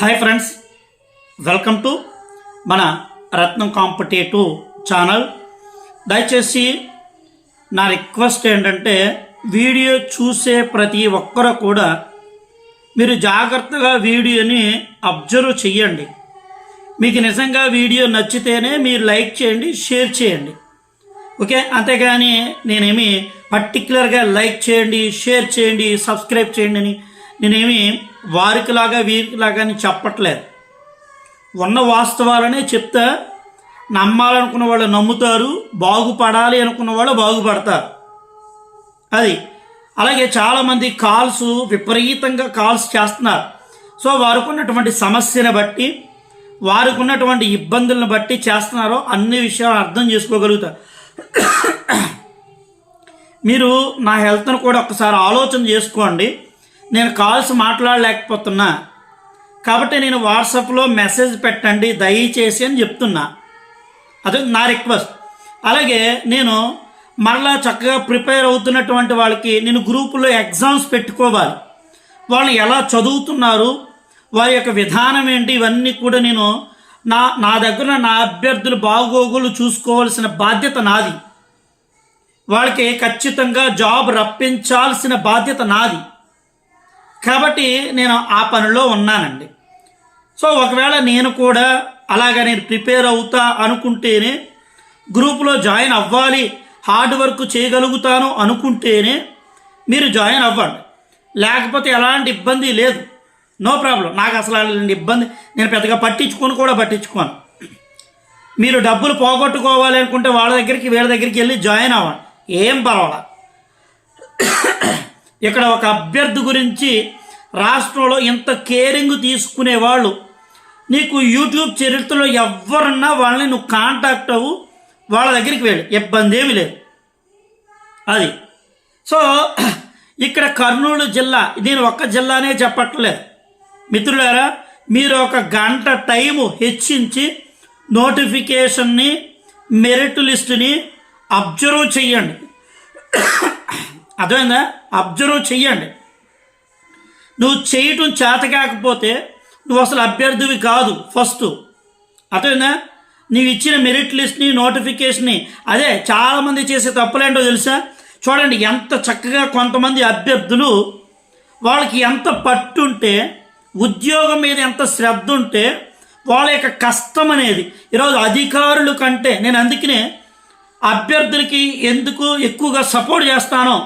Hi friends welcome to మన రత్నం competitive channel. దయచేసి నా రిక్వెస్ట్ ఏంటంటే వీడియో చూసే ప్రతి ఒక్కరు కూడా మీరు జాగ్రత్తగా వీడియోని అబ్జర్వ్ చెయ్యండి. మీకు నిజంగా వీడియో నచ్చితేనే మీరు లైక్ చేయండి షేర్ చేయండి. ఓకే? అంతేగాని నేనేమి పర్టికులర్గా లైక్ చేయండి షేర్ చేయండి సబ్స్క్రైబ్ చేయండి అని నేనేమి వారికిలాగా వీరికిలాగా అని చెప్పట్లేదు. ఉన్న వాస్తవాలనే చెప్తా నమ్మాలనుకున్న వాళ్ళు నమ్ముతారు బాగుపడాలి అనుకున్న వాళ్ళు బాగుపడతారు. అది. అలాగే చాలామంది కాల్స్ విపరీతంగా కాల్స్ చేస్తున్నారు. సో వారికి ఉన్నటువంటి సమస్యను బట్టి వారికి ఉన్నటువంటి ఇబ్బందులను బట్టి చేస్తున్నారో అన్ని విషయాలు అర్థం చేసుకోగలుగుతారు. మీరు నా హెల్త్ను కూడా ఒకసారి ఆలోచన చేసుకోండి. నేను కాల్స్ మాట్లాడలేకపోతున్నా. కాబట్టి నేను వాట్సాప్లో మెసేజ్ పెట్టండి దయచేసి అని చెప్తున్నా. అది నా రిక్వెస్ట్. అలాగే నేను మరలా చక్కగా ప్రిపేర్ అవుతున్నటువంటి వాళ్ళకి నేను గ్రూపులో ఎగ్జామ్స్ పెట్టుకోవాలి. వాళ్ళు ఎలా చదువుతున్నారు వారి యొక్క విధానం ఏంటి ఇవన్నీ కూడా నేను నా నా దగ్గర నా అభ్యర్థులు బాగోగులు చూసుకోవాల్సిన బాధ్యత నాది. వాళ్ళకి ఖచ్చితంగా జాబ్ రప్పించాల్సిన బాధ్యత నాది. కాబట్టి నేను ఆ పనిలో ఉన్నానండి. సో ఒకవేళ నేను కూడా అలాగా నేను ప్రిపేర్ అవుతా అనుకుంటేనే గ్రూప్లో జాయిన్ అవ్వాలి హార్డ్ వర్క్ చేయగలుగుతాను అనుకుంటేనే మీరు జాయిన్ అవ్వండి. లేకపోతే ఎలాంటి ఇబ్బంది లేదు. No problem. నాకు అసలు అలాంటి ఇబ్బంది నేను పెద్దగా పట్టించుకొని కూడా పట్టించుకోను. మీరు డబ్బులు పోగొట్టుకోవాలి అనుకుంటే వాళ్ళ దగ్గరికి వీళ్ళ దగ్గరికి వెళ్ళి జాయిన్ అవ్వండి. ఏం పర్వాలా ఇక్కడ ఒక అభ్యర్థి గురించి రాష్ట్రంలో ఇంత కేరింగ్ తీసుకునే వాళ్ళు నీకు యూట్యూబ్ చరిత్రలో ఎవరన్నా వాళ్ళని నువ్వు కాంటాక్ట్ అవ్వు వాళ్ళ దగ్గరికి వెళ్ళు. ఇబ్బంది ఏమి లేదు. అది. సో ఇక్కడ కర్నూలు జిల్లా నేను ఒక్క జిల్లానే చెప్పట్లేదు. మిత్రులారా మీరు ఒక గంట టైము హెచ్చించి నోటిఫికేషన్ని మెరిట్ లిస్టుని అబ్జర్వ్ చెయ్యండి. అర్థమైందా? అబ్జర్వ్ చెయ్యండి. నువ్వు చేయటం చేత కాకపోతే నువ్వు అసలు అభ్యర్థివి కాదు ఫస్ట్ అర్థమైందా? నీవు ఇచ్చిన మెరిట్ లిస్ట్ని నోటిఫికేషన్ని అదే చాలామంది చేసే తప్పులేంటో తెలుసా? చూడండి ఎంత చక్కగా కొంతమంది అభ్యర్థులు వాళ్ళకి ఎంత పట్టుంటే ఉద్యోగం మీద ఎంత శ్రద్ధ ఉంటే వాళ్ళ యొక్క కష్టం అనేది ఈరోజు అధికారుల కంటే నేను అందుకనే అభ్యర్థులకి ఎందుకు ఎక్కువగా సపోర్ట్ చేస్తానో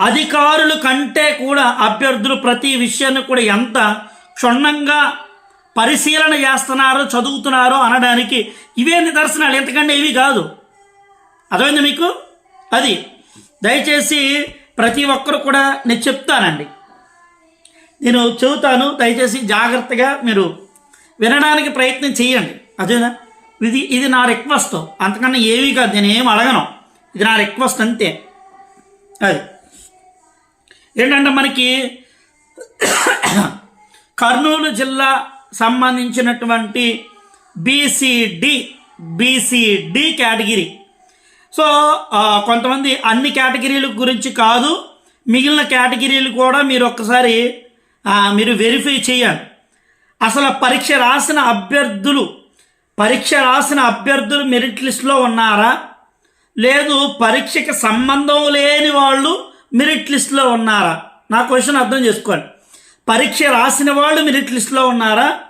అధికారులు కంటే కూడా అభ్యర్థులు ప్రతి విషయాన్ని కూడా ఎంత క్షుణ్ణంగా పరిశీలన చేస్తున్నారో చదువుతున్నారో అనడానికి ఇవే నిదర్శనాలు. ఎంతకంటే ఇవి కాదు. అర్థమైంది మీకు? అది. దయచేసి ప్రతి ఒక్కరు కూడా నేను చెప్తానండి. నేను చెబుతాను దయచేసి జాగ్రత్తగా మీరు వినడానికి ప్రయత్నం చేయండి. అదేనా? ఇది ఇది నా రిక్వెస్ట్. అంతకన్నా ఏమీ కాదు. నేను ఏం అడగను. ఇది నా రిక్వెస్ట్ అంతే. అది. ఏంటంటే మనకి కర్నూలు జిల్లా సంబంధించినటువంటి బీసీడి బీసీడి కేటగిరీ. సో కొంతమంది అన్ని కేటగిరీల గురించి కాదు మిగిలిన కేటగిరీలు కూడా మీరు ఒక్కసారి మీరు వెరిఫై చేయాలి. అసలు పరీక్ష రాసిన అభ్యర్థులు పరీక్ష రాసిన అభ్యర్థులు మెరిట్ లిస్ట్లో ఉన్నారా? లేదు పరీక్షకి సంబంధం లేని వాళ్ళు మెరిట్ లిస్ట్లో ఉన్నారా? నా క్వశ్చన్ అర్థం చేసుకోండి పరీక్ష రాసిన వాళ్ళు మెరిట్ లిస్ట్లో ఉన్నారా?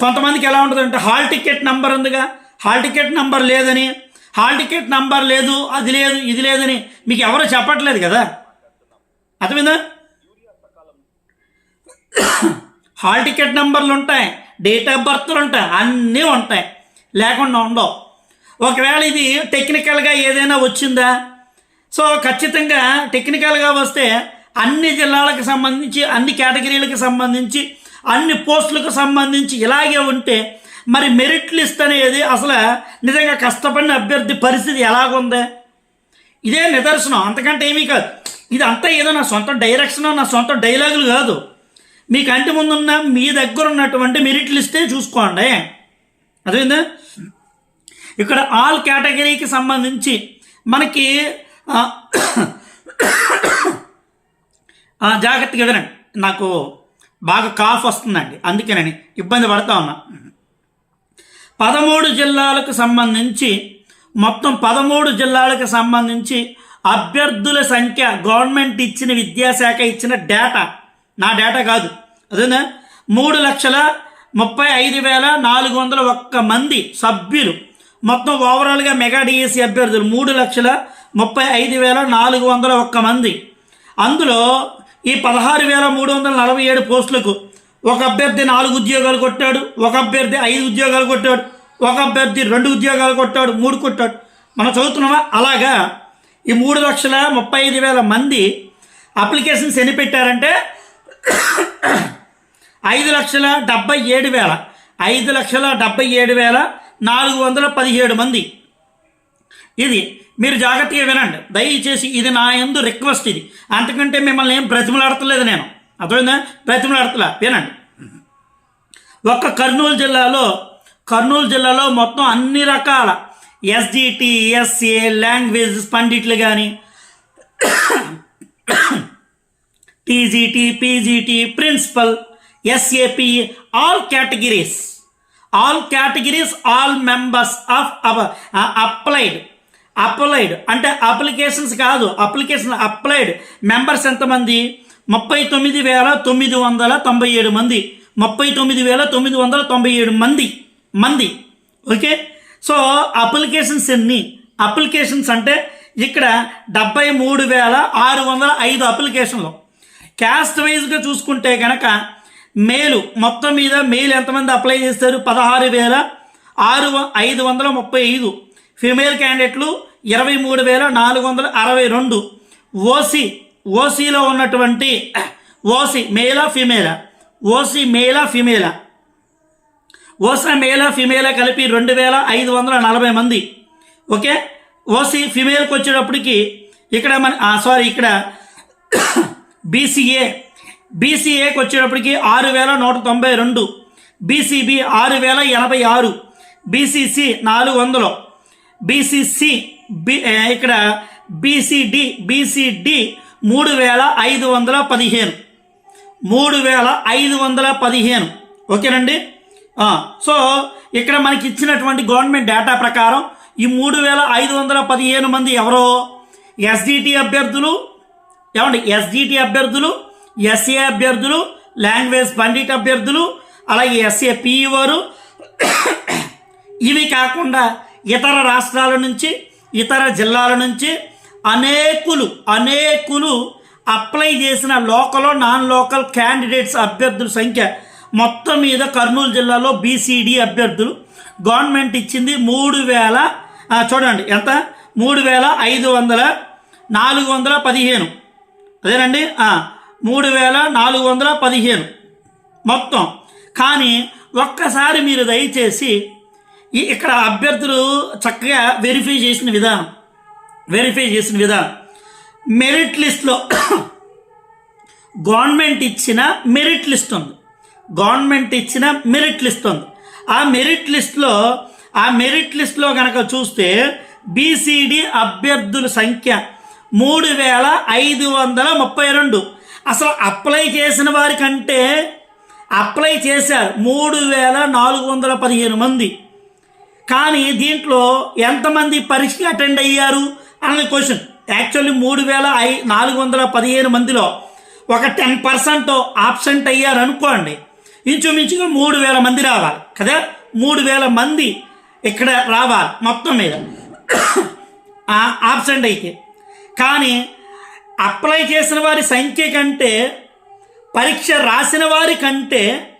కొంతమందికి ఎలా ఉంటుందంటే హాల్ టికెట్ నెంబర్ ఉందిగా. హాల్ టికెట్ నెంబర్ లేదని. హాల్ టికెట్ నెంబర్ లేదు అది లేదు ఇది లేదని మీకు ఎవరు చెప్పట్లేదు కదా? అర్థమైందా? హాల్ టికెట్ నెంబర్లు ఉంటాయి. డేట్ ఆఫ్ బర్త్లు ఉంటాయి. అన్నీ ఉంటాయి. లేకుండా ఉండవు. ఒకవేళ ఇది టెక్నికల్గా ఏదైనా వచ్చిందా? సో ఖచ్చితంగా టెక్నికల్గా వస్తే అన్ని జిల్లాలకు సంబంధించి అన్ని కేటగిరీలకు సంబంధించి అన్ని పోస్టులకు సంబంధించి ఇలాగే ఉంటే మరి మెరిట్ లిస్ట్ అనేది అసలు నిజంగా కష్టపడిన అభ్యర్థి పరిస్థితి ఎలాగుంది? ఇదే నిదర్శనం. అంతకంటే ఏమీ కాదు. ఇది అంతా ఏదో నా సొంత డైరెక్షన్ నా సొంత డైలాగులు కాదు. మీ కంటి ముందున్న మీ దగ్గర ఉన్నటువంటి మెరిట్ లిస్టే చూసుకోండి. అదేందా ఇక్కడ ఆల్ కేటగిరీకి సంబంధించి మనకి జాగ్రత్తగా వినండి. నాకు బాగా కాఫ్ వస్తుందండి. అందుకేనని ఇబ్బంది పడతా ఉన్నా. పదమూడు జిల్లాలకు సంబంధించి మొత్తం పదమూడు జిల్లాలకు సంబంధించి అభ్యర్థుల సంఖ్య గవర్నమెంట్ ఇచ్చిన విద్యాశాఖ ఇచ్చిన డేటా నా డేటా కాదు. అదేనా? మూడు లక్షల ముప్పై ఐదు వేల నాలుగు వందల ఒక్క మంది సభ్యులు మొత్తం ఓవరాల్గా మెగా డిఎస్సి అభ్యర్థులు మూడు లక్షల ముప్పై ఐదు వేల నాలుగు వందల ఒక్క మంది. అందులో ఈ పదహారు వేల మూడు వందల నలభై ఏడు పోస్టులకు ఒక అభ్యర్థి నాలుగు ఉద్యోగాలు కొట్టాడు ఒక అభ్యర్థి ఐదు ఉద్యోగాలు కొట్టాడు ఒక అభ్యర్థి రెండు ఉద్యోగాలు కొట్టాడు మూడు కొట్టాడు. మనం చదువుతున్నామా? అలాగా. ఈ మూడు లక్షల ముప్పై ఐదు వేల మంది అప్లికేషన్స్ ఎన్ని పెట్టారంటే ఐదు లక్షల డెబ్బై ఏడు వేల ఐదు లక్షల డెబ్బై ఏడు వేల నాలుగు వందల పదిహేడు మంది. ఇది మీరు జాగ్రత్తగా వినండి. దయచేసి ఇది నా ఎందు రిక్వెస్ట్ ఇది. అంతకంటే మిమ్మల్ని ఏం బ్రతిమలాడతలేదు నేను. అర్థమైందా? బ్రతిమలాడతలా. వినండి. ఒక్క కర్నూలు జిల్లాలో కర్నూలు జిల్లాలో మొత్తం అన్ని రకాల ఎస్జిటి ఎస్ఏ లాంగ్వేజ్ పండిట్లు కానీ TGT PGT principal SAP all categories all categories all members of applied applied అంటే అప్లికేషన్స్ కాదు. అప్లికేషన్ అప్లైడ్ మెంబర్స్ ఎంతమంది? ముప్పై తొమ్మిది వేల తొమ్మిది వందల తొంభై ఏడు మంది. ముప్పై తొమ్మిది వేల తొమ్మిది వందల తొంభై ఏడు మంది. మంది. ఓకే? సో అప్లికేషన్స్ ఎన్ని? అప్లికేషన్స్ అంటే ఇక్కడ డెబ్బై మూడు వేల ఆరు వందల ఐదు అప్లికేషన్లు క్యాస్ట్ వైజ్గా చూసుకుంటే కనుక మేలు. మొత్తం మీద మేలు ఎంతమంది అప్లై చేస్తారు? పదహారు వేల ఆరు వ- ఐదు వందల ముప్పై ఐదు. ఫిమేల్ క్యాండిడేట్లు ఇరవై మూడు వేల నాలుగు వందల అరవై రెండు. ఓసీ ఓసీలో ఉన్నటువంటి ఓసీ మేలా ఫిమేలా? ఓసీ మేలా ఫిమేలా? ఓసా మేలా ఫిమేలా కలిపి రెండు వేల ఐదు వందల నలభై మంది. ఓకే? ఓసీ ఫిమేల్కి వచ్చేటప్పటికి ఇక్కడ మన సారీ ఇక్కడ బీసీఏ బీసీఏకి వచ్చేటప్పటికి ఆరు వేల నూట తొంభై రెండు. బీసీబీ ఆరు వేల ఎనభై ఆరు. బీసీసీ నాలుగు వందలు. బీసీసీ బి ఇక్కడ బీసీడి బీసీడి మూడు వేల ఐదు వందల పదిహేను. మూడు వేల ఐదు వందల పదిహేను. ఓకేనండి? సో ఇక్కడ మనకి ఇచ్చినటువంటి గవర్నమెంట్ డేటా ప్రకారం ఈ మూడు వేల ఐదు వందల పదిహేను మంది ఎవరో? ఎస్డిటి అభ్యర్థులు. ఏమండి? ఎస్డిటి అభ్యర్థులు ఎస్ఏ అభ్యర్థులు లాంగ్వేజ్ పండిట్ అభ్యర్థులు అలాగే ఎస్ఏ పిఈఓరు ఇవి కాకుండా ఇతర రాష్ట్రాల నుంచి ఇతర జిల్లాల నుంచి అనేకులు అనేకులు అప్లై చేసిన లోకల్ నాన్ లోకల్ క్యాండిడేట్స్ అభ్యర్థుల సంఖ్య మొత్తం మీద కర్నూలు జిల్లాలో బీసీడీ అభ్యర్థులు. గవర్నమెంట్ ఇచ్చింది మూడు వేల చూడండి ఎంత? మూడు వేల ఐదు వందల నాలుగు వందల పదిహేను. అదేనండి? మూడు వేల నాలుగు వందల పదిహేను. మొత్తం. కానీ ఒక్కసారి మీరు దయచేసి ఇక్కడ అభ్యర్థులు చక్కగా వెరిఫై చేసిన విధానం వెరిఫై చేసిన విధానం. మెరిట్ లిస్ట్లో గవర్నమెంట్ ఇచ్చిన మెరిట్ లిస్ట్ ఉంది. గవర్నమెంట్ ఇచ్చిన మెరిట్ లిస్ట్ ఉంది. ఆ మెరిట్ లిస్ట్లో ఆ మెరిట్ లిస్ట్లో కనుక చూస్తే బీసీడీ అభ్యర్థుల సంఖ్య మూడు వేల ఐదు వందల ముప్పై రెండు. అసలు అప్లై చేసిన వారికంటే అప్లై చేశారు మూడు వేల నాలుగు వందల పదిహేను మంది. కానీ దీంట్లో ఎంతమంది పరీక్ష అటెండ్ అయ్యారు అన్నది క్వశ్చన్. యాక్చువల్లీ మూడు వేల ఐ నాలుగు వందల పదిహేను మందిలో ఒక టెన్ పర్సెంట్ ఆబ్సెంట్ అయ్యారు అనుకోండి. ఇంచుమించుగా మూడు వేల మంది రావాలి కదా? మూడు వేల మంది ఇక్కడ రావాలి మొత్తం మీద. ఆబ్సెంట్ అయితే. కానీ అప్లై చేసిన వారి సంఖ్య కంటే పరీక్ష రాసిన వారి కంటే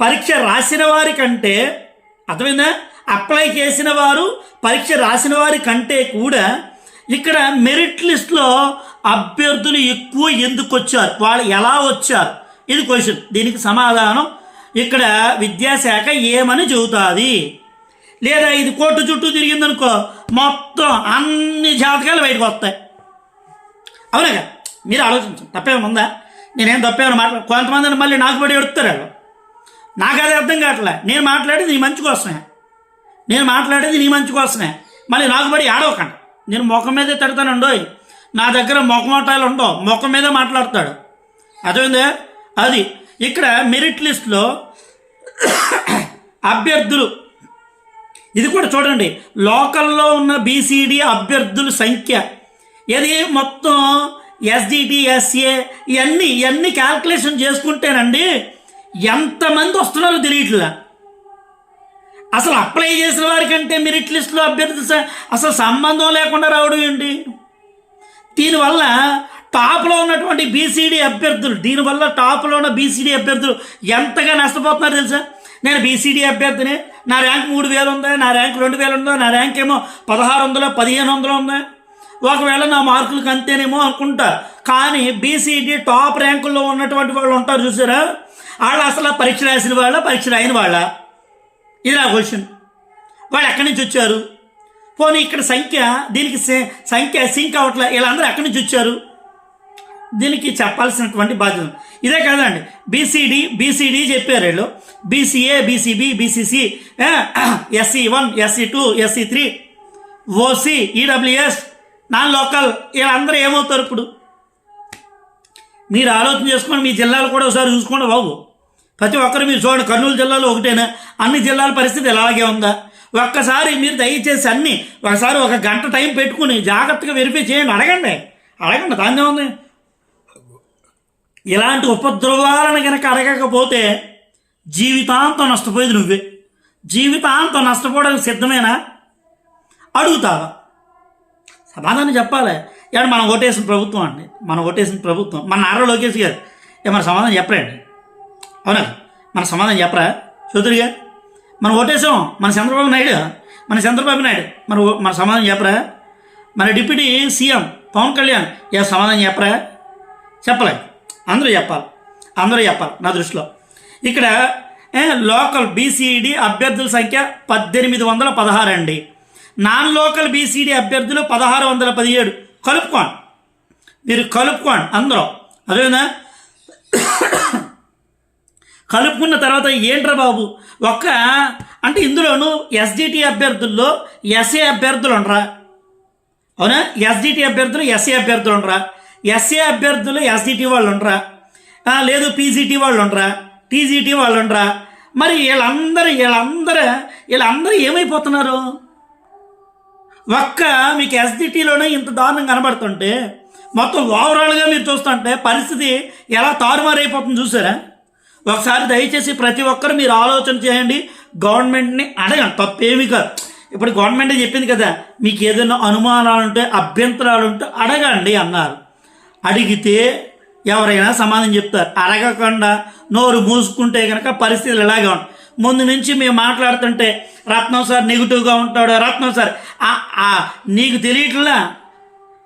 పరీక్ష రాసిన వారి కంటే అర్థమైందా? అప్లై చేసిన వారు పరీక్ష రాసిన వారి కంటే కూడా ఇక్కడ మెరిట్ లిస్ట్లో అభ్యర్థులు ఎక్కువ ఎందుకు వచ్చారు? వాళ్ళు ఎలా వచ్చారు? ఇది క్వశ్చన్ దీనికి సమాధానం ఇక్కడ విద్యాశాఖ ఏమని చెబుతుంది? లేదా ఇది కోర్టు చుట్టూ తిరిగిందనుకో మొత్తం అన్ని జాతకాలు బయటకు వస్తాయి. అవునా మీరు ఆలోచించండి. తప్పేమైనా ఉందా? నేనేం తప్పేమైనా మాట్లా కొంతమందిని మళ్ళీ నాకు పడి ఎడుతున్నారు నాకు అది అర్థం కావట్లే. నేను మాట్లాడేది నీ మంచి కోసమే. నేను మాట్లాడేది నీ మంచి కోసమే. మళ్ళీ నాకు పడి ఆడవకండి నేను ముఖం మీదే తిడతానండోయ్ నా దగ్గర ముఖమోటాలు ఉండవు. ముఖం మీదే మాట్లాడతాడు. అదే అది ఇక్కడ మెరిట్ లిస్ట్లో అభ్యర్థులు. ఇది కూడా చూడండి. లోకల్లో ఉన్న బీసీడీ అభ్యర్థుల సంఖ్య. ఇది మొత్తం ఎస్డిటి ఎస్ఏ ఇవన్నీ ఇవన్నీ క్యాల్కులేషన్ చేసుకుంటేనండి ఎంతమంది వస్తున్నారో తెలియట్లా. అసలు అప్లై చేసిన వారికంటే మెరిట్ లిస్టులో అభ్యర్థి అసలు సంబంధం లేకుండా రావడం ఏంటి? దీనివల్ల టాప్లో ఉన్నటువంటి బీసీడీ అభ్యర్థులు దీనివల్ల టాప్లో ఉన్న బీసీడీ అభ్యర్థులు ఎంతగా నష్టపోతున్నారు తెలుసా? నేను బీసీడీ అభ్యర్థిని నా ర్యాంక్ మూడు వేలు ఉందా నా ర్యాంక్ రెండు వేలు ఉందా నా ర్యాంక్ ఏమో పదహారు వందలో పదిహేను వందలు ఉందా? ఒకవేళ నా మార్కులకు అంతేనేమో అనుకుంటారు కానీ బీసీడీ టాప్ ర్యాంకుల్లో ఉన్నటువంటి వాళ్ళు ఉంటారు చూసారా? వాళ్ళు అసలు పరీక్ష రాసిన వాళ్ళ పరీక్ష రాయని వాళ్ళ? ఇది నా క్వశ్చన్. వాళ్ళు ఎక్కడి నుంచి వచ్చారు? పోనీ ఇక్కడ సంఖ్య దీనికి సే- సంఖ్య సింక్ అవట్లే వీళ్ళందరూ ఎక్కడి నుంచి వచ్చారు? దీనికి చెప్పాల్సినటువంటి బాధ్యత ఇదే కాదండి. బీసీడి బీసీడి చెప్పారు వీళ్ళు. BCA BCB BCC SC one SC two SC three OC EWS non local. వీళ్ళందరూ ఏమవుతారు ఇప్పుడు? మీరు ఆలోచన చేసుకోండి మీ జిల్లాలు కూడా ఒకసారి చూసుకోండి బాబు. ప్రతి ఒక్కరు మీరు చూడండి కర్నూలు జిల్లాలో ఒకటేనా? అన్ని జిల్లాల పరిస్థితి ఇలాగే ఉందా? ఒక్కసారి మీరు దయచేసి అన్ని ఒకసారి ఒక గంట టైం పెట్టుకుని జాగ్రత్తగా వెరిఫై చేయండి అడగండి. అడగండి దాన్ని ఉంది ఇలాంటి ఉపద్రవాలను కనుక అడగకపోతే జీవితాంతం నష్టపోయేది నువ్వే. జీవితాంతం నష్టపోవడానికి సిద్ధమేనా? అడుగుతావా? సమాధానం చెప్పాలి. ఏమంటే మనం ఓటేసిన ప్రభుత్వం అండి. మనం ఓటేసిన ప్రభుత్వం. మన నారా లోకేష్ గారు. ఏ మన సమాధానం చెప్పరండి అవునా? మన సమాధానం చెప్పరా? చౌదరి గారు మనం ఓటేసాం. మన చంద్రబాబు నాయుడు మన చంద్రబాబు నాయుడు మన మన సమాధానం చెప్పరా? మన డిప్యూటీ సీఎం పవన్ కళ్యాణ్ ఏ సమాధానం చెప్పరా? చెప్పలే. అందరూ చెప్పాలి. అందరూ చెప్పాలి నా దృష్టిలో. ఇక్కడ ఏ, లోకల్ బీసీడీ అభ్యర్థుల సంఖ్య పద్దెనిమిది వందల పదహారు అండి నాన్ లోకల్ బీసీడీ అభ్యర్థులు పదహారు వందల పదిహేడు. కలుపుకోండి. మీరు కలుపుకోండి అందరూ. అదేనా కలుపుకున్న తర్వాత ఏంట్రా బాబు? ఒక్క అంటే ఇందులోనూ ఎస్డిటి అభ్యర్థుల్లో ఎస్ఏ అభ్యర్థులు ఉండరా? అవునా? ఎస్డిటి అభ్యర్థులు ఎస్ఏ అభ్యర్థులు ఉండరా? ఎస్ఏ అభ్యర్థులు ఎస్డిటి వాళ్ళు ఉండరా? లేదు పీజీటీ వాళ్ళు ఉండరా? టీజీటీ వాళ్ళు ఉండరా? మరి వీళ్ళందరూ వీళ్ళందరూ వీళ్ళందరూ ఏమైపోతున్నారు? ఒక్క మీకు ఎస్డిటీలోనే ఇంత దారుణం కనబడుతుంటే మొత్తం ఓవరాల్గా మీరు చూస్తుంటే పరిస్థితి ఎలా తారుమారైపోతుంది చూసారా? ఒకసారి దయచేసి ప్రతి ఒక్కరు మీరు ఆలోచన చేయండి. గవర్నమెంట్ని అడగండి. తప్పేమీ కాదు. ఇప్పుడు గవర్నమెంట్ చెప్పింది కదా మీకు ఏదైనా అనుమానాలు ఉంటే అభ్యంతరాలు ఉంటే అడగండి అన్నారు. అడిగితే ఎవరైనా సమాధానం చెప్తారు. అడగకుండా నోరు మూసుకుంటే కనుక పరిస్థితులు ఇలాగే ఉంటాయి. ముందు నుంచి మేము మాట్లాడుతుంటే రత్నం సార్ నెగిటివ్గా ఉంటాడు. రత్నం సార్ ఆ- ఆ నీకు తెలియట్లా?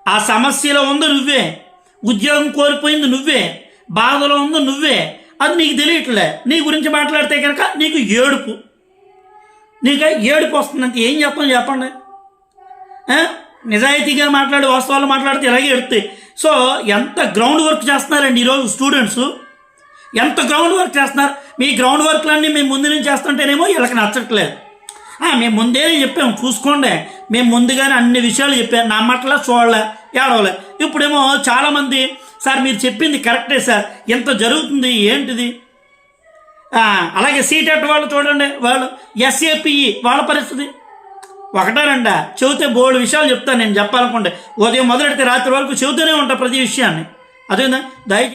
ఆ సమస్యలో ఉందో నువ్వే. ఉద్యోగం కోల్పోయింది నువ్వే. బాధలో ఉందో నువ్వే. అది నీకు తెలియట్లే. నీ గురించి మాట్లాడితే కనుక నీకు ఏడుపు. నీకు ఏడుపు వస్తుందంటే ఏం చెప్పండి? చెప్పండి నిజాయితీగా మాట్లాడి వాస్తవాలు మాట్లాడితే ఇలాగే ఎడుతాయి సో ఎంత గ్రౌండ్ వర్క్ చేస్తున్నారండి ఈరోజు స్టూడెంట్స్ ఎంత గ్రౌండ్ వర్క్ చేస్తున్నారు? మీ గ్రౌండ్ వర్క్లన్నీ మేము ముందు నుంచి చేస్తుంటేనేమో వీళ్ళకి నచ్చట్లేదు. మేము ముందే చెప్పాము చూసుకోండి. మేము ముందుగానే అన్ని విషయాలు చెప్పాము నమ్మట్లా చూడలే ఏడవలే. ఇప్పుడేమో చాలామంది సార్ మీరు చెప్పింది కరెక్టే సార్. ఎంత జరుగుతుంది? ఏంటిది? అలాగే సీటెట్ వాళ్ళు చూడండి వాళ్ళు ఎస్ఏపిఈ వాళ్ళ పరిస్థితి. ఒకటేనండా చెబితే బోల్డ్ విషయాలు చెప్తాను నేను చెప్పాలనుకుంటే. ఉదయం మొదలెడితే రాత్రి వరకు చెబుతూనే ఉంటా ప్రతి విషయాన్ని. అదేనా దయ